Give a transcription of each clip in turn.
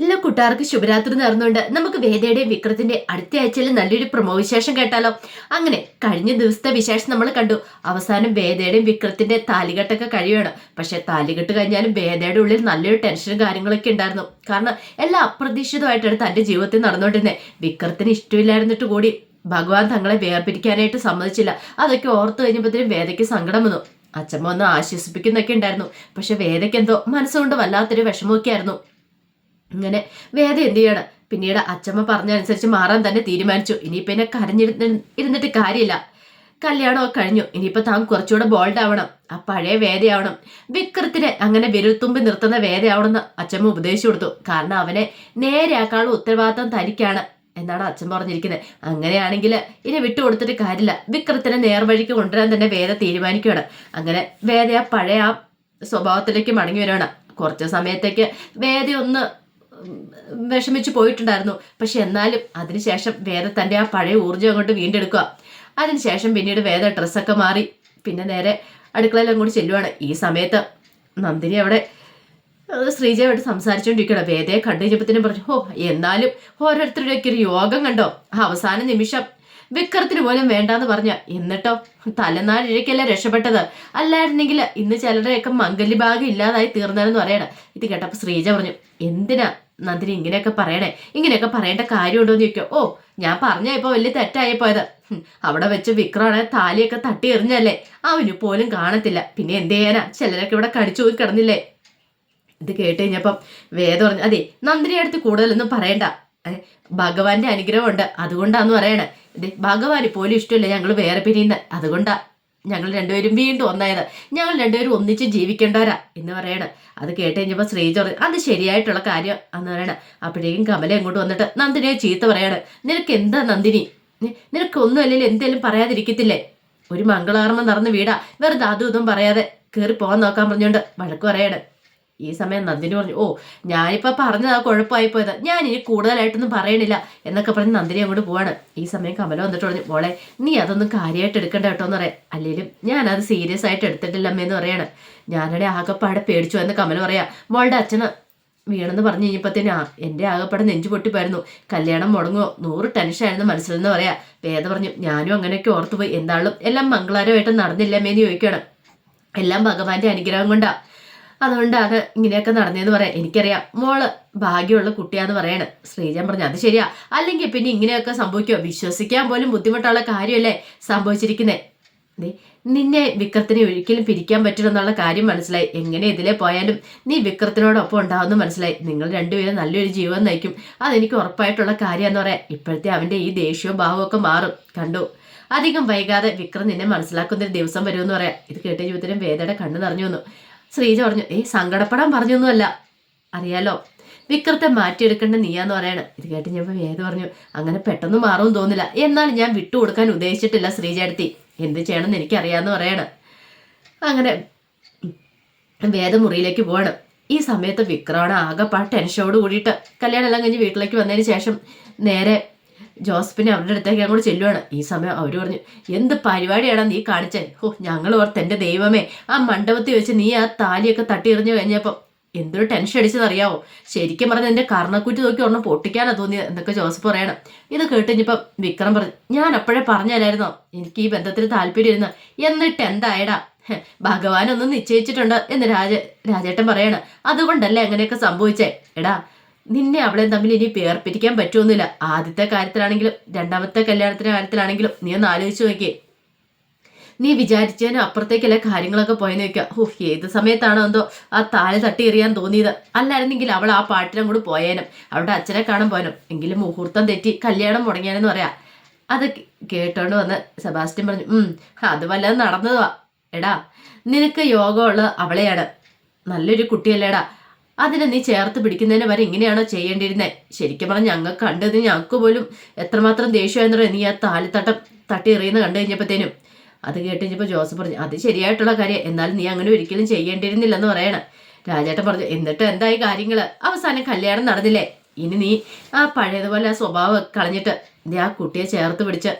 എല്ലാ കൂട്ടുകാർക്ക് ശുഭരാത്രി നേർന്നുകൊണ്ട് നമുക്ക് വേദയുടെയും വിക്രത്തിന്റെ അടുത്ത ആഴ്ചയിൽ നല്ലൊരു പ്രമോ വിശേഷം കേട്ടാലോ. അങ്ങനെ കഴിഞ്ഞ ദിവസത്തെ വിശേഷം നമ്മൾ കണ്ടു. അവസാനം വേദയുടെയും വിക്രത്തിന്റെ താലികെട്ടൊക്കെ കഴിയുകയാണ്. പക്ഷെ താലികെട്ട് കഴിഞ്ഞാലും വേദയുടെ ഉള്ളിൽ നല്ലൊരു ടെൻഷനും കാര്യങ്ങളൊക്കെ ഉണ്ടായിരുന്നു. കാരണം എല്ലാം അപ്രതീക്ഷിതമായിട്ടാണ് തന്റെ ജീവിതത്തിൽ നടന്നുകൊണ്ടിരുന്നത്. വിക്രത്തിന് ഇഷ്ടമില്ലായിരുന്നിട്ട് കൂടി ഭഗവാൻ തങ്ങളെ വേർപിരിക്കാനായിട്ട് സമ്മതിച്ചില്ല. അതൊക്കെ ഓർത്തു കഴിഞ്ഞപ്പോഴത്തേനും വേദയ്ക്ക് സങ്കടം വന്നു. അച്ഛമ്മ ഒന്ന് ആശ്വസിപ്പിക്കുന്നൊക്കെ ഉണ്ടായിരുന്നു. പക്ഷെ വേദയ്ക്ക് എന്തോ മനസ്സുകൊണ്ട് വല്ലാത്തൊരു വിഷമമൊക്കെ ആയിരുന്നു. ഇങ്ങനെ വേദ എന്ത് ചെയ്യണം? പിന്നീട് അച്ചമ്മ പറഞ്ഞനുസരിച്ച് മാറാൻ തന്നെ തീരുമാനിച്ചു. ഇനിയിപ്പോ എന്നെ കരഞ്ഞിരുന്ന ഇരുന്നിട്ട് കാര്യമില്ല. കല്യാണമൊക്കെ കഴിഞ്ഞു. ഇനിയിപ്പോ താൻ കുറച്ചുകൂടെ ബോൾഡ് ആവണം. ആ പഴയ വേദയാവണം. വിക്രത്തിനെ അങ്ങനെ വിരൽത്തുമ്പി നിർത്തുന്ന വേദയാവണമെന്ന് അച്ഛമ്മ ഉപദേശിച്ചു കൊടുത്തു. കാരണം അവനെ നേരെയാക്കാനുള്ള ഉത്തരവാദിത്തം തനിക്കാണ് എന്നാണ് അച്ഛൻ പറഞ്ഞിരിക്കുന്നത്. അങ്ങനെയാണെങ്കിൽ ഇനി വിട്ടുകൊടുത്തിട്ട് കാര്യമില്ല. വിക്രത്തിനെ നേർവഴിക്ക് കൊണ്ടുവരാൻ തന്നെ വേദ തീരുമാനിക്കുകയാണ്. അങ്ങനെ വേദ ആ പഴയ ആ സ്വഭാവത്തിലേക്ക് മടങ്ങി വരികയാണ്. കുറച്ച് സമയത്തേക്ക് വേദ ഒന്ന് വിഷമിച്ച് പോയിട്ടുണ്ടായിരുന്നു. പക്ഷെ എന്നാലും അതിനുശേഷം വേദ തന്റെ ആ പഴയ ഊർജം അങ്ങോട്ട് വീണ്ടെടുക്കുക. അതിനുശേഷം പിന്നീട് വേദ ഡ്രസ്സൊക്കെ മാറി. പിന്നെ നേരെ അടുക്കളയിൽ അങ്ങോട്ട് ചെല്ലുവാണ്. ഈ സമയത്ത് നന്ദിനി അവിടെ ശ്രീജയോട് സംസാരിച്ചുകൊണ്ടിരിക്കണം വേദയെ കണ്ടു കഴിഞ്ഞപ്പത്തിനും പറഞ്ഞു ഓ എന്നാലും ഓരോരുത്തരുടെയൊക്കെ ഒരു യോഗം കണ്ടോ? ആ അവസാന നിമിഷം വിക്രത്തിന് പോലും വേണ്ടാന്ന് പറഞ്ഞ. എന്നിട്ടോ തലനാഴിഴക്കല്ല രക്ഷപ്പെട്ടത്? അല്ലായിരുന്നെങ്കിൽ ഇന്ന് ചിലരുടെയൊക്കെ മംഗല്യഭാഗം ഇല്ലാതായി തീർന്നാലെന്ന് പറയണം. ഇത് കേട്ടപ്പോൾ ശ്രീജ പറഞ്ഞു എന്തിനാ നന്ദിനി ഇങ്ങനെയൊക്കെ പറയണേ ഇങ്ങനെയൊക്കെ പറയേണ്ട കാര്യമുണ്ടോ എന്ന് ചോദിക്കോ ഓ ഞാൻ പറഞ്ഞ വലിയ തെറ്റായി പോയത്. അവിടെ വെച്ച് വിക്രമാണെ താലിയൊക്കെ തട്ടി എറിഞ്ഞല്ലേ അവന് പോലും കാണത്തില്ല. പിന്നെ എന്ത് ചെയ്യാനാ? ചിലരൊക്കെ ഇവിടെ കടിച്ചു പോയി കിടന്നില്ലേ? ഇത് കേട്ട് കഴിഞ്ഞപ്പം വേദം പറഞ്ഞു അതെ നന്ദിനിയുടെ അടുത്ത് കൂടുതലൊന്നും പറയണ്ട. ഭഗവാന്റെ അനുഗ്രഹമുണ്ട്. അതുകൊണ്ടാന്ന് പറയണേ. ഭഗവാന് പോലും ഇഷ്ടമില്ല ഞങ്ങൾ വേറെ പിരിയുന്ന. അതുകൊണ്ടാ ഞങ്ങൾ രണ്ടുപേരും വീണ്ടും ഒന്നായത്. ഞങ്ങൾ രണ്ടുപേരും ഒന്നിച്ച് ജീവിക്കേണ്ടവരാ എന്ന് പറയണം. അത് കേട്ട് കഴിഞ്ഞപ്പോൾ ശ്രീജ അത് ശരിയായിട്ടുള്ള കാര്യം എന്ന് പറയണം. അപ്പോഴേക്കും കമല അങ്ങോട്ട് വന്നിട്ട് നന്ദിനിയെ ചീത്ത പറയാണ്. നിനക്ക് എന്താ നന്ദിനി? നിനക്ക് ഒന്നും അല്ലെങ്കിൽ എന്തേലും പറയാതിരിക്കത്തില്ലേ? ഒരു മംഗളാർമ്മ നടന്ന് വീടാ. വെറുതെ അതും ഇതും പറയാതെ കയറി പോകാൻ നോക്കാൻ പറഞ്ഞുകൊണ്ട് വഴക്ക് പറയാണ്. ഈ സമയം നന്ദിനി പറഞ്ഞു ഓ ഞാനിപ്പോൾ പറഞ്ഞത് ആ കുഴപ്പമായി പോയതാ ഞാൻ ഇനി കൂടുതലായിട്ടൊന്നും പറയണില്ല എന്നൊക്കെ പറഞ്ഞ് നന്ദിനി അങ്ങോട്ട് പോവാണ്. ഈ സമയം കമല വന്നിട്ട് പറഞ്ഞു മോളെ നീ അതൊന്നും കാര്യമായിട്ട് എടുക്കണ്ട കേട്ടോ എന്ന് പറയാം. അല്ലെങ്കിലും ഞാനത് സീരിയസ് ആയിട്ട് എടുത്തിട്ടില്ല അമ്മയെന്ന് പറയാണ്. ഞാനടെ ആകെപ്പാടെ പേടിച്ചു എന്ന് കമല പറയാ. മോളുടെ അച്ഛന് വീണെന്ന് പറഞ്ഞു കഴിഞ്ഞപ്പോഴത്തേനും ആ എന്റെ ആകെപ്പാടെ നെഞ്ചു പൊട്ടിപ്പോയിരുന്നു. കല്യാണം മുടങ്ങുമോ നൂറ് ടെൻഷനായിരുന്നു മനസ്സിലെന്ന് പറയാ. വേദ പറഞ്ഞു ഞാനും അങ്ങനെയൊക്കെ ഓർത്തുപോയി. എന്താളും എല്ലാം മംഗളാരമായിട്ട് നടന്നില്ലമ്മേന്ന് ചോദിക്കണം എല്ലാം ഭഗവാന്റെ അനുഗ്രഹം കൊണ്ടാ. അതുകൊണ്ടാണ് ഇങ്ങനെയൊക്കെ നടന്നതെന്ന് പറയാം. എനിക്കറിയാം. മോൾ ഭാഗ്യമുള്ള കുട്ടിയാന്ന് പറയാണ്. ശ്രീജൻ പറഞ്ഞു അത് ശരിയാ. അല്ലെങ്കിൽ പിന്നെ ഇങ്ങനെയൊക്കെ സംഭവിക്കുമോ വിശ്വസിക്കാൻ പോലും ബുദ്ധിമുട്ടുള്ള കാര്യമല്ലേ സംഭവിച്ചിരിക്കുന്നേ? നിന്നെ വിക്രത്തിനെ ഒരിക്കലും പിരിക്കാൻ പറ്റില്ലെന്നുള്ള കാര്യം മനസ്സിലായി. എങ്ങനെ ഇതിലെ പോയാലും നീ വിക്രത്തിനോടൊപ്പം ഉണ്ടാവുമെന്ന് മനസ്സിലായി. നിങ്ങൾ രണ്ടുപേരും നല്ലൊരു ജീവൻ നയിക്കും. അതെനിക്ക് ഉറപ്പായിട്ടുള്ള കാര്യമെന്ന് പറയാം. ഇപ്പോഴത്തെ അവന്റെ ഈ ദേഷ്യവും ഭാവവും ഒക്കെ മാറും. കണ്ടു? അധികം വൈകാതെ വിക്രം നിന്നെ മനസ്സിലാക്കുന്ന ഒരു ദിവസം വരുമെന്ന് പറയാം. ഇത് കേട്ട ജീവിതത്തിലും വേദയുടെ കണ്ണു നിറഞ്ഞു വന്നു. ശ്രീജ പറഞ്ഞു ഏയ് സങ്കടപ്പെടാൻ പറഞ്ഞൊന്നുമല്ല. അറിയാലോ വിക്രത്തെ മാറ്റിയെടുക്കേണ്ട നീയാന്ന് പറയാണ്. ഇത് കേട്ട് ഞാൻ വേദ പറഞ്ഞു അങ്ങനെ പെട്ടെന്ന് മാറും തോന്നില്ല എന്നാൽ ഞാൻ വിട്ടുകൊടുക്കാൻ ഉദ്ദേശിച്ചിട്ടില്ല ശ്രീജടുത്തി എന്ത് ചെയ്യണമെന്ന് എനിക്കറിയാമെന്ന് പറയാണ്. അങ്ങനെ വേദമുറിയിലേക്ക് പോവാണ്. ഈ സമയത്ത് വിക്രമാണ് ആകെപ്പാ ടെൻഷനോട് കൂടിയിട്ട് കല്യാണം എല്ലാം കഴിഞ്ഞ് വീട്ടിലേക്ക് വന്നതിന് ശേഷം നേരെ ജോസഫിനെ അവരുടെ അടുത്തേക്ക് അങ്ങോട്ട് ചെല്ലുവാണ്. ഈ സമയം അവർ പറഞ്ഞു എന്ത് പരിപാടിയാണ് നീ കാണിച്ചേ? ഓ ഞങ്ങൾ ഓർത്ത് എന്റെ ദൈവമേ ആ മണ്ഡപത്തിൽ വെച്ച് നീ ആ താലിയൊക്കെ തട്ടി എറിഞ്ഞു കഴിഞ്ഞപ്പോൾ എന്തൊരു ടെൻഷൻ അടിച്ചതറിയാവോ ശരിക്കും പറഞ്ഞ എന്റെ കർണക്കുറ്റി നോക്കി ഒന്ന് പൊട്ടിക്കാനാ തോന്നിയത് എന്നൊക്കെ ജോസഫ് പറയണം. ഇത് കേട്ടുകഴിഞ്ഞപ്പം വിക്രം പറഞ്ഞു ഞാൻ അപ്പോഴേ പറഞ്ഞുതരായിരുന്നോ എനിക്ക് ഈ ബന്ധത്തിൽ താല്പര്യം ഇരുന്ന് എന്നിട്ട് എന്തായടാ? ഭഗവാനൊന്നും നിശ്ചയിച്ചിട്ടുണ്ട് എന്ന് രാജ രാജേട്ടൻ പറയണം. അതുകൊണ്ടല്ലേ അങ്ങനെയൊക്കെ സംഭവിച്ചേ? എടാ നിന്നെ അവളെ തമ്മിൽ ഇനി വേർപ്പിരിക്കാൻ പറ്റുമെന്നില്ല ആദ്യത്തെ കാര്യത്തിലാണെങ്കിലും രണ്ടാമത്തെ കല്യാണത്തിന്റെ കാര്യത്തിലാണെങ്കിലും നീ ഒന്ന് ആലോചിച്ചു നോക്കിയേ. നീ വിചാരിച്ചതിന് അപ്പുറത്തേക്കല്ലേ കാര്യങ്ങളൊക്കെ പോയെന്ന് വെക്കുക ഓഹ് ഏത് സമയത്താണോ എന്തോ ആ താഴെ തട്ടി എറിയാൻ തോന്നിയത്. അല്ലായിരുന്നെങ്കിൽ അവൾ ആ പാട്ടിനും കൂടി പോയേനും. അവളുടെ അച്ഛനെ കാണാൻ പോയനും. എങ്കിലും മുഹൂർത്തം തെറ്റി കല്യാണം മുടങ്ങിയാനെന്ന് പറയാ. അത് കേട്ടോണ്ട് വന്ന് സെബാസ്റ്റ്യൻ പറഞ്ഞു ഉം അത് വല്ലതും നടന്നതുവാ. എടാ നിനക്ക് യോഗമുള്ളത് അവളെയാണ്. നല്ലൊരു കുട്ടിയല്ലേടാ. അതിനെ നീ ചേർത്ത് പിടിക്കുന്നതിന് വരെ ഇങ്ങനെയാണോ ചെയ്യേണ്ടിയിരുന്നത് ശരിക്കും പറഞ്ഞാൽ ഞങ്ങൾക്ക് കണ്ടത് ഞങ്ങൾക്ക് പോലും എത്രമാത്രം ദേഷ്യമായെന്നറിയോ നീ ആ താലിത്തട്ടം തട്ടി എറിയുന്ന കണ്ടു കഴിഞ്ഞപ്പോഴത്തേനും. അത് കേട്ട് കഴിഞ്ഞപ്പോൾ ജോസഫ് പറഞ്ഞു അത് ശരിയായിട്ടുള്ള കാര്യം. എന്നാലും നീ അങ്ങനെ ഒരിക്കലും ചെയ്യേണ്ടിയിരുന്നില്ലെന്ന് പറയണം. രാജേട്ടൻ പറഞ്ഞു എന്നിട്ട് എന്തായി കാര്യങ്ങൾ അവസാനം കല്യാണം നടന്നില്ലേ? ഇനി നീ ആ പഴയതുപോലെ ആ സ്വഭാവം കളഞ്ഞിട്ട് നീ ആ കുട്ടിയെ ചേർത്ത് പിടിച്ച്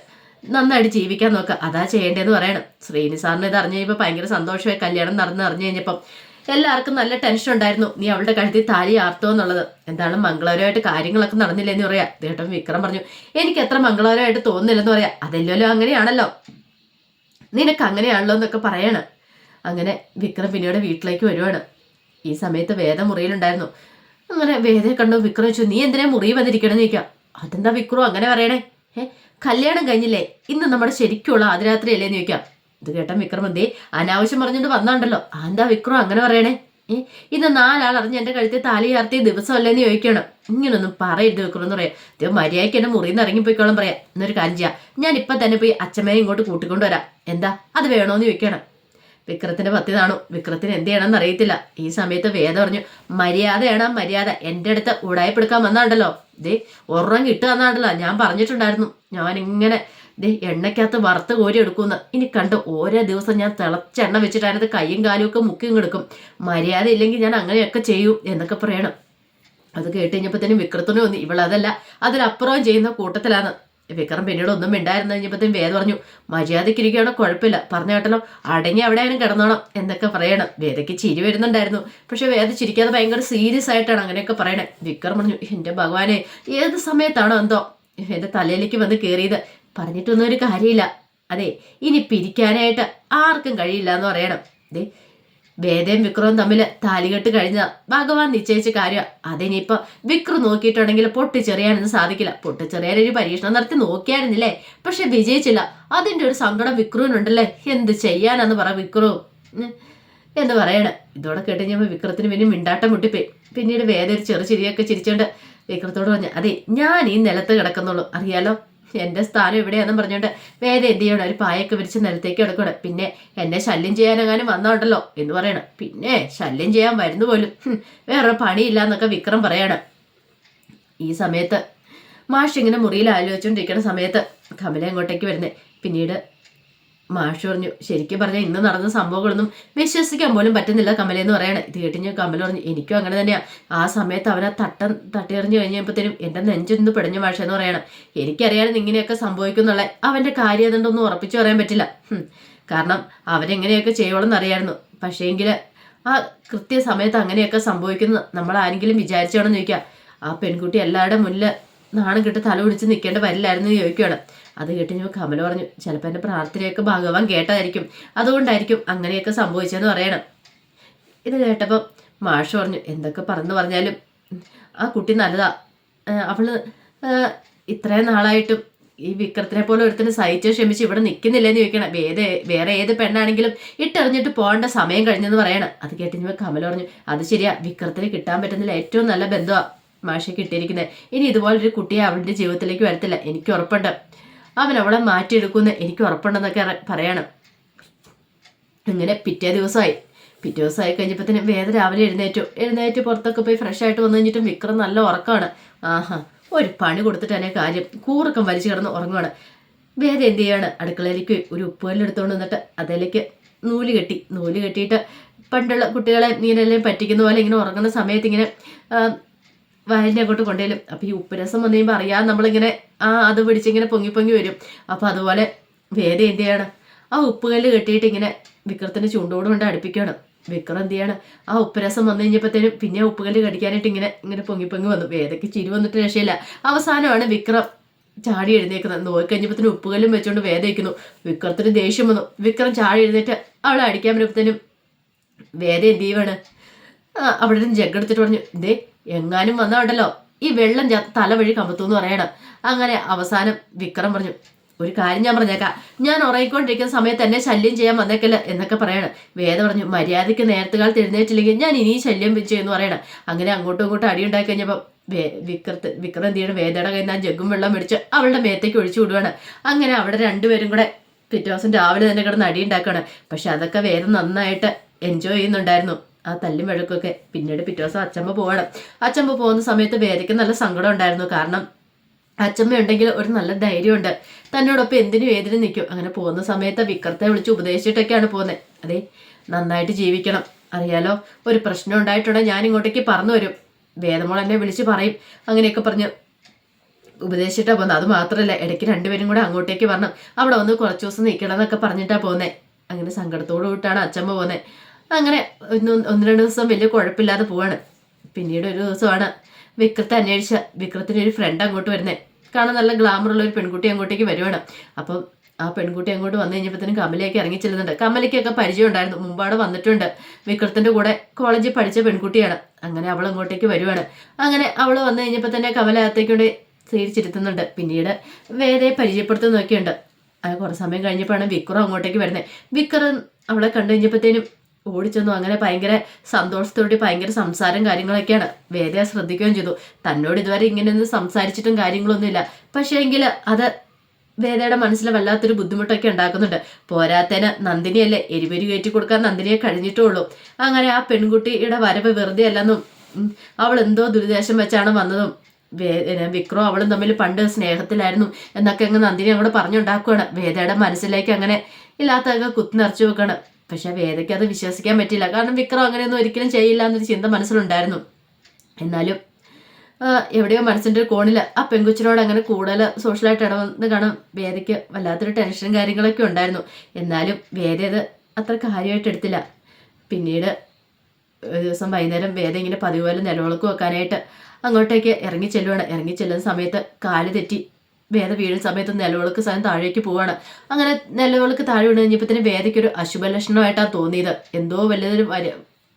നന്നായിട്ട് ജീവിക്കാൻ നോക്കുക അതാ ചെയ്യേണ്ടതെന്ന് പറയണം. ശ്രീനി സാറിന് ഇത് അറിഞ്ഞു കഴിഞ്ഞപ്പോൾ ഭയങ്കര സന്തോഷമായി കല്യാണം നടന്ന് അറിഞ്ഞു കഴിഞ്ഞപ്പം എല്ലാവർക്കും നല്ല ടെൻഷൻ ഉണ്ടായിരുന്നു. നീ അവളുടെ കഴുത്തിൽ താലി ആർത്തോ എന്നുള്ളത്. എന്താണ് മംഗളകരമായിട്ട് കാര്യങ്ങളൊക്കെ നടന്നില്ല എന്ന് പറയാ. ദേട്ടൻ വിക്രം പറഞ്ഞു എനിക്ക് എത്ര മംഗളകരമായിട്ട് തോന്നുന്നില്ലെന്ന് പറയാ. അതല്ലോ അങ്ങനെയാണല്ലോ. നിനക്ക് അങ്ങനെയാണല്ലോ എന്നൊക്കെ പറയാണ്. അങ്ങനെ വിക്രം പിന്നീട് വീട്ടിലേക്ക് വരുവാണ്. ഈ സമയത്ത് വേദ മുറിയിലുണ്ടായിരുന്നു. അങ്ങനെ വേദയെ കണ്ടു വിക്രം വെച്ചു നീ എന്തിനാ മുറി വന്നിരിക്കണമെന്ന് ചോദിക്കാം? അതെന്താ വിക്രം അങ്ങനെ പറയണേ? ഏഹ് കല്യാണം കഴിഞ്ഞില്ലേ? ഇന്ന് നമ്മുടെ ശരിക്കുള്ള ആദ്യരാത്രി അല്ലേന്ന് ചോദിക്കാം. ഇത് കേട്ട വിക്രം എന്തേ? അനാവശ്യം പറഞ്ഞിട്ട് വന്നാണ്ടല്ലോ. എന്താ വിക്രം അങ്ങനെ പറയണേ? ഏ ഇന്ന് നാലാൾ അറിഞ്ഞ് എന്റെ കഴുത്തിൽ താലി ചാർത്തിയ ദിവസമല്ലേന്ന് ചോദിക്കണം. ഇങ്ങനൊന്നും പറയരുത് വിക്രം എന്ന് പറയാം. ഇത് മര്യാദയ്ക്ക് എന്നെ മുറിയിൽ നിന്ന് ഇറങ്ങിപ്പോയിക്കോളം പറയാം. എന്നൊരു കാര്യം ചെയ്യാം. ഞാൻ ഇപ്പം തന്നെ പോയി അച്ഛമ്മയെ ഇങ്ങോട്ട് കൂട്ടിക്കൊണ്ടുവരാം എന്താ? അത് വേണോന്ന് ചോദിക്കണം. വിക്രത്തിന്റെ പത്തി പത്തിതാണു വിക്രത്തിന് എന്ത് ചെയ്യണമെന്ന് അറിയത്തില്ല. ഈ സമയത്ത് വേദ പറഞ്ഞു മര്യാദയാണ് മര്യാദ. എന്റെ അടുത്ത് ഉടായ്പെടുക്കാൻ വന്നാണ്ടല്ലോ. ദേ ഉറങ്ങിട്ട് കിട്ടുക എന്നാണ്ടല്ലോ ഞാൻ പറഞ്ഞിട്ടുണ്ടായിരുന്നു. ഞാൻ ഇങ്ങനെ ദേ എണ്ണയ്ക്കകത്ത് വറുത്ത് കോരി എടുക്കുമെന്ന് ഇനി കണ്ട് ഓരോ ദിവസം ഞാൻ തിളച്ച എണ്ണ വെച്ചിട്ട് അതിനകത്ത് കൈയും കാലും ഒക്കെ മുക്കിയും കൊടുക്കും മര്യാദ ഇല്ലെങ്കിൽ ഞാൻ അങ്ങനെയൊക്കെ ചെയ്യും എന്നൊക്കെ പറയണം. അത് കേട്ട് കഴിഞ്ഞപ്പോഴത്തേനും വിക്രത്തിന് തോന്നി. ഇവളതല്ല അതിലപ്പുറം ചെയ്യുന്ന കൂട്ടത്തിലാണ് വിക്രം പിന്നീട് ഒന്നും മിണ്ടായിരുന്നു. കഴിഞ്ഞപ്പോഴത്തേനും വേദ പറഞ്ഞു മര്യാദയ്ക്കിരിക്കുകയാണോ? കുഴപ്പമില്ല. പറഞ്ഞു കേട്ടല്ലോ അടങ്ങി എവിടെയാലും കിടന്നോണം എന്നൊക്കെ പറയണം. വേദയ്ക്ക് ചിരി വരുന്നുണ്ടായിരുന്നു. പക്ഷെ വേദ ചിരിക്കാതെ ഭയങ്കര സീരിയസ് ആയിട്ടാണ് അങ്ങനെയൊക്കെ പറയണേ. വിക്രം പറഞ്ഞു എന്റെ ഭഗവാനെ ഏത് സമയത്താണോ എന്തോ? എന്റെ തലയിലേക്ക് വന്ന് കയറിയത് പറഞ്ഞിട്ടൊന്നും ഒരു കാര്യമില്ല. അതെ ഇനി പിരിക്കാനായിട്ട് ആർക്കും കഴിയില്ല എന്ന് പറയണം. ദേ വേദയും വിക്രവും തമ്മിൽ താലികെട്ട് കഴിഞ്ഞ ഭഗവാൻ നിശ്ചയിച്ച കാര്യം. അതിനിപ്പോ വിക്രു നോക്കിയിട്ടുണ്ടെങ്കിൽ പൊട്ടിച്ചെറിയാനൊന്നും സാധിക്കില്ല. പൊട്ടിച്ചെറിയാനൊരു പരീക്ഷണം നടത്തി നോക്കിയായിരുന്നില്ലേ? പക്ഷെ വിജയിച്ചില്ല. അതിന്റെ ഒരു സങ്കടം വിക്രുവിനുണ്ടല്ലേ? എന്ത് ചെയ്യാനാന്ന് പറ വിക്രു. എന്ന് പറയണം. ഇതോടെ കേട്ട് കഴിഞ്ഞപ്പോൾ വിക്രത്തിന് പിന്നെ മിണ്ടാട്ടം മുട്ടിപ്പോയി. പിന്നീട് വേദ ഒരു ചെറു ചിരിയൊക്കെ ചിരിച്ചോണ്ട് വിക്രത്തോട് പറഞ്ഞു അതെ ഞാൻ ഈ നിലത്ത് കിടക്കുന്നുള്ളൂ. അറിയാലോ? എന്റെ സ്ഥാനം ഇവിടെയാണെന്ന് പറഞ്ഞുകൊണ്ട് വേദ എന്ത് ചെയ്യണം? ഒരു പായൊക്കെ വിരിച്ച് നിലത്തേക്ക് എടുക്കണം പിന്നെ എന്നെ ശല്യം ചെയ്യാനെങ്ങാനും വന്നോണ്ടല്ലോ എന്ന് പറയണം. പിന്നെ ശല്യം ചെയ്യാൻ വരുന്നു പോലും. വേറെ പണിയില്ല എന്നൊക്കെ വിക്രം പറയാണ്. ഈ സമയത്ത് മാഷ് ഇങ്ങനെ മുറിയിൽ ആലോചിച്ചുകൊണ്ടിരിക്കുന്ന സമയത്ത് കമല അങ്ങോട്ടേക്ക് വരുന്നേ. പിന്നീട് മാഷ് പറഞ്ഞു ശരിക്കും പറഞ്ഞാൽ ഇന്ന് നടന്ന സംഭവങ്ങളൊന്നും വിശ്വസിക്കാൻ പോലും പറ്റുന്നില്ല കമലെന്ന് പറയണേ. ഇത് കേട്ട് ഞാൻ കമല പറഞ്ഞു എനിക്കും അങ്ങനെ തന്നെയാണ് ആ സമയത്ത് അവനെ തട്ടം തട്ടിയെറിഞ്ഞു കഴിഞ്ഞപ്പോഴത്തേനും എന്റെ നെഞ്ചൊന്ന് പിടഞ്ഞു മാഷ എന്ന് പറയണം. എനിക്കറിയാതെ ഇങ്ങനെയൊക്കെ സംഭവിക്കുന്നുള്ള അവന്റെ കാര്യം അതുകൊണ്ടൊന്നും ഉറപ്പിച്ചു പറയാൻ പറ്റില്ല. കാരണം അവരെങ്ങനെയൊക്കെ ചെയ്യണമെന്ന് അറിയായിരുന്നു പക്ഷേങ്കിൽ ആ കൃത്യസമയത്ത് അങ്ങനെയൊക്കെ സംഭവിക്കുന്നു. നമ്മൾ ആരെങ്കിലും വിചാരിച്ചോണെന്ന് ചോദിക്കുക. ആ പെൺകുട്ടി എല്ലാവരുടെ മുന്നിൽ നാണം കിട്ട് തല പിടിച്ച് നിൽക്കേണ്ട വരില്ലായിരുന്നു ചോദിക്കുകയാണ്. അത് കേട്ട് ഞാൻ കമല പറഞ്ഞു ചിലപ്പോൾ എന്റെ പ്രാർത്ഥനയൊക്കെ ഭഗവാൻ കേട്ടതായിരിക്കും. അതുകൊണ്ടായിരിക്കും അങ്ങനെയൊക്കെ സംഭവിച്ചതെന്ന് പറയണം. ഇത് കേട്ടപ്പം മാഷ് പറഞ്ഞു എന്തൊക്കെ പറഞ്ഞു പറഞ്ഞാലും ആ കുട്ടി നല്ലതാ. അവൾ ഇത്രയും നാളായിട്ടും ഈ വിക്രത്തിനെ പോലെ ഒരുത്തിന് സഹിച്ച് ക്ഷമിച്ച് ഇവിടെ നിൽക്കുന്നില്ലെന്ന് ചോദിക്കണം ഏത് വേറെ ഏത് പെണ്ണാണെങ്കിലും ഇട്ടെറിഞ്ഞിട്ട് പോകേണ്ട സമയം കഴിഞ്ഞെന്ന് പറയണം. അത് കേട്ട് കമല പറഞ്ഞു അത് ശരിയാ വിക്രത്തിന് കിട്ടാൻ പറ്റുന്നില്ല ഏറ്റവും നല്ല ബന്ധമാണ് മാഷെ കിട്ടിയിരിക്കുന്നത് ഇനി ഇതുപോലൊരു കുട്ടിയെ അവളുടെ ജീവിതത്തിലേക്ക് വരത്തില്ല. എനിക്ക് ഉറപ്പുണ്ട്. അവൻ അവളെ മാറ്റിയെടുക്കുമെന്ന് എനിക്ക് ഉറപ്പുണ്ടെന്നൊക്കെ പറയണം. അങ്ങനെ പിറ്റേ ദിവസമായി. പിറ്റേ ദിവസമായി കഴിഞ്ഞപ്പോഴത്തേനും വേദന രാവിലെ എഴുന്നേറ്റു. എഴുന്നേറ്റ് പുറത്തൊക്കെ പോയി ഫ്രഷ് ആയിട്ട് വന്നു കഴിഞ്ഞിട്ടും വിക്രം നല്ല ഉറക്കമാണ്. ആഹാ ഒരു പണി കൊടുത്തിട്ട് തന്നെ കാര്യം. കൂറക്കം വലിച്ചു കിടന്ന് ഉറങ്ങുവാണ്. വേദ എന്ത് ചെയ്യാണ്? അടുക്കളയിലേക്ക് ഒരു ഉപ്പുകല്ലെടുത്തുകൊണ്ട് വന്നിട്ട് അതിലേക്ക് നൂൽ കെട്ടി. നൂൽ കെട്ടിയിട്ട് പണ്ടുള്ള കുട്ടികളെ ഇങ്ങനെല്ലാം പറ്റിക്കുന്ന പോലെ ഇങ്ങനെ ഉറങ്ങുന്ന സമയത്ത് ഇങ്ങനെ വയലിനെ അങ്ങോട്ട് കൊണ്ടുവരും അപ്പോൾ ഈ ഉപ്പുരസം വന്നു കഴിയുമ്പോൾ അറിയാതെ നമ്മളിങ്ങനെ ആ അത് പിടിച്ചിങ്ങനെ പൊങ്ങി പൊങ്ങി വരും. അപ്പോൾ അതുപോലെ വേദ എന്ത് ചെയ്യണം? ആ ഉപ്പുകല്ല് കെട്ടിയിട്ട് ഇങ്ങനെ വിക്രത്തിന്റെ ചൂണ്ടോട് കൊണ്ട് അടുപ്പിക്കണം വിക്രം എന്ത് ചെയ്യണം? ആ ഉപ്പുരസം വന്നു കഴിഞ്ഞപ്പോഴത്തേനും പിന്നെ ഉപ്പുകല്ല് കടിക്കാനായിട്ട് ഇങ്ങനെ ഇങ്ങനെ പൊങ്ങി പൊങ്ങി വന്നു. വേദയ്ക്ക് ചിരി വന്നിട്ട് രക്ഷയില്ല. അവസാനമാണ് വിക്രം ചാടി എഴുന്നേക്കുന്നത്. നോക്കി കഴിഞ്ഞപ്പോഴത്തേനും ഉപ്പുകല്ലും വെച്ചുകൊണ്ട് വേദയിക്കുന്നു വിക്രത്തിന് ദേഷ്യം വന്നു. വിക്രം ചാടി എഴുന്നേറ്റ് അവളെ അടിക്കാൻ വരുമ്പോഴത്തേനും വേദ എന്ത് ചെയ്യുവാണ്? അവിടെ നിന്ന് ജഗ്ഗെടുത്തിട്ട് പറഞ്ഞു ദേ എങ്ങാനും വന്നോണ്ടല്ലോ. ഈ വെള്ളം തല വഴി കമ്പത്തു പറയണം. അങ്ങനെ അവസാനം വിക്രം പറഞ്ഞു ഒരു കാര്യം ഞാൻ പറഞ്ഞേക്കാം. ഞാൻ ഉറങ്ങിക്കൊണ്ടിരിക്കുന്ന സമയത്ത് എന്നെ ശല്യം ചെയ്യാൻ വന്നേക്കല്ല എന്നൊക്കെ പറയണം. വേദ പറഞ്ഞു മര്യാദയ്ക്ക് നേരത്തെ കാലത്ത് എഴുന്നേറ്റില്ലെങ്കിൽ ഞാൻ ഇനിയും ശല്യം വെച്ചു എന്ന് പറയണം. അങ്ങനെ അങ്ങോട്ടും ഇങ്ങോട്ടും അടി ഉണ്ടാക്കി കഴിഞ്ഞപ്പോൾ വിക്രത്ത് വിക്രം എന്ത് ചെയ്യണം? വേദയുടെ കയ്യിൽ നിന്ന് ജഗ്ഗും വെള്ളം മേടിച്ച് അവളുടെ മേത്തേക്ക് ഒഴിച്ചു വിടുവാണ്. അങ്ങനെ അവിടെ രണ്ടുപേരും കൂടെ പിറ്റേ ദിവസം രാവിലെ തന്നെ കിടന്ന് അടി ഉണ്ടാക്കുകയാണ്. പക്ഷെ അതൊക്കെ വേദം നന്നായിട്ട് എൻജോയ് ചെയ്യുന്നുണ്ടായിരുന്നു. ആ തല്ലും വഴക്കൊക്കെ പിന്നീട് പിറ്റേ ദിവസം അച്ചമ്മ പോകണം. അച്ചമ്മ പോകുന്ന സമയത്ത് വേദയ്ക്ക് നല്ല സങ്കടം ഉണ്ടായിരുന്നു. കാരണം അച്ചമ്മ ഉണ്ടെങ്കിൽ ഒരു നല്ല ധൈര്യമുണ്ട്. തന്നോടൊപ്പം എന്തിനും ഏതിനും നിൽക്കും? അങ്ങനെ പോകുന്ന സമയത്ത് വിക്രത്തെ വിളിച്ച് ഉപദേശിച്ചിട്ടൊക്കെയാണ് പോകുന്നത് അതെ നന്നായിട്ട് ജീവിക്കണം. അറിയാലോ ഒരു പ്രശ്നം ഉണ്ടായിട്ടുണ്ടെങ്കിൽ ഞാൻ ഇങ്ങോട്ടേക്ക് പറഞ്ഞു വരും. വേദമോൾ എന്നെ വിളിച്ച് പറയും. അങ്ങനെയൊക്കെ പറഞ്ഞ് ഉപദേശിച്ചിട്ടാ പോകുന്നത് അത് മാത്രമല്ല ഇടയ്ക്ക് രണ്ടുപേരും കൂടെ അങ്ങോട്ടേക്ക് വരണം. അവിടെ വന്ന് കുറച്ച് ദിവസം നിൽക്കണം എന്നൊക്കെ പറഞ്ഞിട്ടാ പോകുന്നത് അങ്ങനെ സങ്കടത്തോടു കൂട്ടാണ് അച്ചമ്മ പോകുന്നത് അങ്ങനെ ഒന്ന് ഒന്ന് രണ്ട് ദിവസം വലിയ കുഴപ്പമില്ലാതെ പോവാണ്. പിന്നീട് ഒരു ദിവസമാണ് വിക്രത്തെ അന്വേഷിച്ച. വിക്രത്തിന്റെ ഒരു ഫ്രണ്ട് അങ്ങോട്ട് വരുന്നത് കാണാൻ നല്ല ഗ്ലാമർ ഉള്ള ഒരു പെൺകുട്ടി അങ്ങോട്ടേക്ക് വരുവാണ്. അപ്പം ആ പെൺകുട്ടി അങ്ങോട്ട് വന്നു കഴിഞ്ഞപ്പോഴത്തേനും കമലയൊക്കെ ഇറങ്ങി ചെല്ലുന്നുണ്ട്. കമലയ്ക്കൊക്കെ പരിചയം ഉണ്ടായിരുന്നു. മുമ്പാട് വന്നിട്ടുണ്ട്. വിക്രത്തിന്റെ കൂടെ കോളേജിൽ പഠിച്ച പെൺകുട്ടിയാണ്. അങ്ങനെ അവൾ അങ്ങോട്ടേക്ക് വരുവാണ്. അങ്ങനെ അവൾ വന്നു കഴിഞ്ഞപ്പോൾ തന്നെ കമല അകത്തേക്കൊണ്ട് സ്വീകരിച്ചിരുത്തുന്നുണ്ട് പിന്നീട് വേദയെ പരിചയപ്പെടുത്തുന്നൊക്കെയുണ്ട് അത് കുറേ സമയം കഴിഞ്ഞപ്പോഴാണ് വിക്രം അങ്ങോട്ടേക്ക് വരുന്നത് വിക്രം അവളെ കണ്ടു കഴിഞ്ഞപ്പോഴത്തേനും ഓടിച്ചെന്നു. അങ്ങനെ ഭയങ്കര സന്തോഷത്തോടെ ഭയങ്കര സംസാരം കാര്യങ്ങളൊക്കെയാണ്. വേദയെ ശ്രദ്ധിക്കുകയും ചെയ്തു. തന്നോട് ഇതുവരെ ഇങ്ങനെയൊന്നും സംസാരിച്ചിട്ടും കാര്യങ്ങളൊന്നുമില്ല. പക്ഷേ എങ്കിൽ അത് വേദയുടെ മനസ്സിൽ വല്ലാത്തൊരു ബുദ്ധിമുട്ടൊക്കെ ഉണ്ടാക്കുന്നുണ്ട്. പോരാത്തേന് നന്ദിനിയല്ലേ? എരിപെരി കയറ്റി കൊടുക്കാൻ നന്ദിനിയെ കഴിഞ്ഞിട്ടുള്ളൂ അങ്ങനെ ആ പെൺകുട്ടിയുടെ വരവ് വെറുതെ അല്ലെന്നും അവൾ എന്തോ ദുരിദേശം വെച്ചാണ് വന്നതും വിക്രോ അവളും തമ്മിൽ പണ്ട് സ്നേഹത്തിലായിരുന്നു എന്നൊക്കെ അങ്ങ് നന്ദിനി അങ്ങോട്ട് പറഞ്ഞുണ്ടാക്കുകയാണ് വേദയുടെ മനസ്സിലേക്ക് അങ്ങനെ ഇല്ലാത്തൊക്കെ കുത്തി നിറച്ചു വെക്കാണ്. പക്ഷെ വേദയ്ക്ക് അത് വിശ്വസിക്കാൻ പറ്റില്ല. കാരണം വിക്രം അങ്ങനെയൊന്നും ഒരിക്കലും ചെയ്യില്ല എന്നൊരു ചിന്ത മനസ്സിലുണ്ടായിരുന്നു. എന്നാലും എവിടെയോ മനസ്സിന്റെ ഒരു കോണിൽ ആ പെങ്കുച്ചിനോട് അങ്ങനെ കൂടുതൽ സോഷ്യലായിട്ട് ഇടവന്ന് കാണാൻ വേദയ്ക്ക് വല്ലാത്തൊരു ടെൻഷനും കാര്യങ്ങളൊക്കെ ഉണ്ടായിരുന്നു. എന്നാലും വേദ അത് അത്ര കാര്യമായിട്ട് എടുത്തില്ല. പിന്നീട് ഒരു ദിവസം വൈകുന്നേരം വേദ ഇങ്ങനെ പതിവ് പോലെ നിലവിളക്ക് വെക്കാനായിട്ട് അങ്ങോട്ടേക്ക് ഇറങ്ങി ചെല്ലുവാണ്. ഇറങ്ങി ചെല്ലുന്ന സമയത്ത് കാൽ തെറ്റി വേദ വീഴുന്ന സമയത്ത് നിലവിളക്ക് സാധനം താഴേക്ക് പോവാണ്. അങ്ങനെ നിലവിളക്ക് താഴെ വീണ് കഴിഞ്ഞപ്പോൾ തന്നെ വേദയ്ക്കൊരു അശുഭ ലക്ഷണമായിട്ടാണ് തോന്നിയത്. എന്തോ വലിയൊരു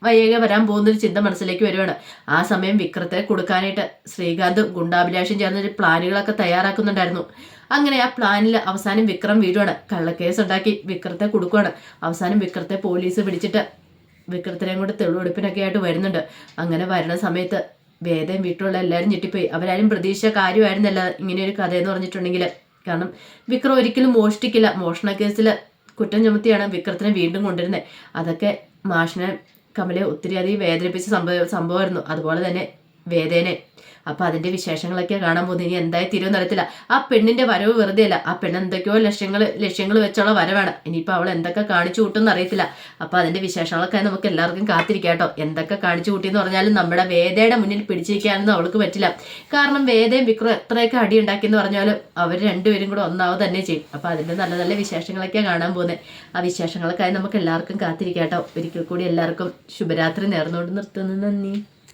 വയ്യക വരാൻ പോകുന്നൊരു ചിന്ത മനസ്സിലേക്ക് വരുവാണ്. ആ സമയം വിക്രത്തെ കൊടുക്കാനായിട്ട് ശ്രീകാന്തും ഗുണ്ടാഭിലാഷും ചേർന്നൊരു പ്ലാനുകളൊക്കെ തയ്യാറാക്കുന്നുണ്ടായിരുന്നു. അങ്ങനെ ആ പ്ലാനിൽ അവസാനം വിക്രം വീഴുവാണ്. കള്ളക്കേസ് ഉണ്ടാക്കി വിക്രത്തെ കൊടുക്കുവാണ്. അവസാനം വിക്രത്തെ പോലീസ് പിടിച്ചിട്ട് വിക്രത്തിനെയും കൂടെ തെളിവെടുപ്പിനൊക്കെ ആയിട്ട് വരുന്നുണ്ട്. അങ്ങനെ വരുന്ന സമയത്ത് വേദയും വീട്ടിലുള്ള എല്ലാവരും ഞെട്ടിപ്പോയി. അവരാരും പ്രതീക്ഷ കാര്യമായിരുന്നല്ല ഇങ്ങനെ ഒരു കഥ എന്ന് പറഞ്ഞിട്ടുണ്ടെങ്കിൽ കാരണം വിക്രം ഒരിക്കലും മോഷ്ടിക്കില്ല. മോഷണ കേസിൽ കുറ്റം ചുമത്തിയാണ് വിക്രത്തിനെ വീണ്ടും കൊണ്ടിരുന്നത് അതൊക്കെ മാഷിനെ കമലെ ഒത്തിരി അധികം വേദനിപ്പിച്ച സംഭവ സംഭവമായിരുന്നു. അതുപോലെ തന്നെ വേദേനെ. അപ്പൊ അതിന്റെ വിശേഷങ്ങളൊക്കെ കാണാൻ പോകുന്നത് ഇനി എന്തായി തിരിവ് നടത്തില്ല ആ പെണ്ണിന്റെ വരവ് വെറുതെ അല്ല ആ പെണ്ണ് എന്തൊക്കെയോ ലക്ഷ്യങ്ങൾ ലക്ഷ്യങ്ങൾ വെച്ചുള്ള വരവാണ്. ഇനിയിപ്പോൾ അവൾ എന്തൊക്കെ കാണിച്ചു കൂട്ടുമെന്ന് അറിയത്തില്ല അപ്പൊ അതിന്റെ വിശേഷങ്ങളൊക്കെ നമുക്ക് എല്ലാവർക്കും കാത്തിരിക്കാം കേട്ടോ. എന്തൊക്കെ കാണിച്ചു കൂട്ടിയെന്ന് പറഞ്ഞാലും നമ്മുടെ വേദയുടെ മുന്നിൽ പിടിച്ചിരിക്കാനൊന്നും അവൾക്ക് പറ്റില്ല. കാരണം വേദയും വിക്രം എത്രയൊക്കെ അടി ഉണ്ടാക്കിയെന്ന് പറഞ്ഞാലും അവർ രണ്ടുപേരും കൂടെ ഒന്നാവ് തന്നെ ചെയ്യും. അപ്പൊ അതിന്റെ നല്ല നല്ല വിശേഷങ്ങളൊക്കെയാണ് കാണാൻ പോകുന്നത് ആ വിശേഷങ്ങളൊക്കെ നമുക്ക് എല്ലാവർക്കും കാത്തിരിക്കാട്ടോ ഒരിക്കൽ കൂടി എല്ലാവർക്കും ശുഭരാത്രി നേർന്നുകൊണ്ട് നിർത്തുന്നു. നന്ദി.